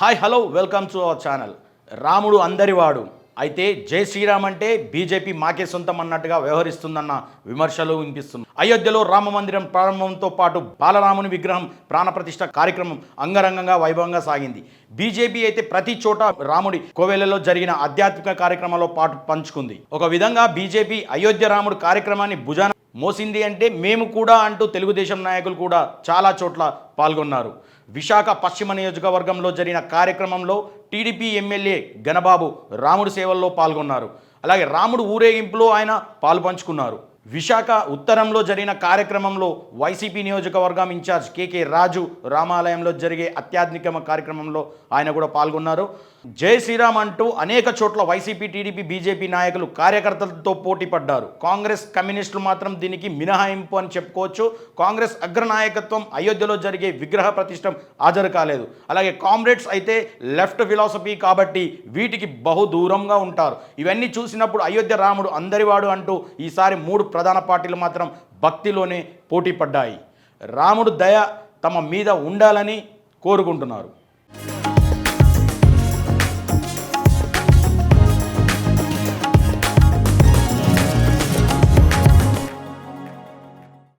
Hi hello welcome to our channel Ramudu అందరివాడు. అయితే జై శ్రీరామ్ అంటే బీజేపీ మాకే సొంతం అన్నట్టుగా వ్యవహరిస్తుందన్న విమర్శలు వినిపిస్తుంది అయోధ్యలో రామ మందిరం ప్రారంభంతో పాటు బాలరాముని విగ్రహం ప్రాణప్రతిష్ఠ కార్యక్రమం అంగరంగంగా వైభవంగా సాగింది. బీజేపీ అయితే ప్రతి చోట రాముడి కోవెలలో జరిగిన ఆధ్యాత్మిక కార్యక్రమంలో పాటు పంచుకుంది. ఒక విధంగా బీజేపీ అయోధ్య రాముడు కార్యక్రమాన్ని భుజాన మోసింది అంటే మేము కూడా అంటూ తెలుగుదేశం నాయకులు కూడా చాలా చోట్ల పాల్గొన్నారు. విశాఖ పశ్చిమ నియోజకవర్గంలో జరిగిన కార్యక్రమంలో టీడీపీ ఎమ్మెల్యే గణబాబు రాముడి సేవల్లో పాల్గొన్నారు. అలాగే రాముడు ఊరేగింపులో ఆయన పాలు పంచుకున్నారు. విశాఖ ఉత్తరంలో జరిగిన కార్యక్రమంలో వైసీపీ నియోజకవర్గం ఇన్ఛార్జ్ కేకే రాజు రామాలయంలో జరిగే అత్యాధునిక కార్యక్రమంలో ఆయన కూడా పాల్గొన్నారు. జై శ్రీరామ్ అంటూ అనేక చోట్ల వైసీపీ టీడీపీ బీజేపీ నాయకులు కార్యకర్తలతో పోటీ పడ్డారు. కాంగ్రెస్ కమ్యూనిస్టులు మాత్రం దీనికి మినహాయింపు అని చెప్పుకోవచ్చు. కాంగ్రెస్ అగ్రనాయకత్వం అయోధ్యలో జరిగే విగ్రహ ప్రతిష్టం హాజరు కాలేదు. అలాగే కామ్రేడ్స్ అయితే లెఫ్ట్ ఫిలాసఫీ కాబట్టి వీటికి బహు దూరంగా ఉంటారు. ఇవన్నీ చూసినప్పుడు అయోధ్య రాముడు అందరివాడు అంటూ ఈసారి మూడు ప్రధాన పార్టీలు మాత్రం భక్తిలోనే పోటీ పడ్డాయి. రాముడు దయ తమ మీద ఉండాలని కోరుకుంటున్నారు.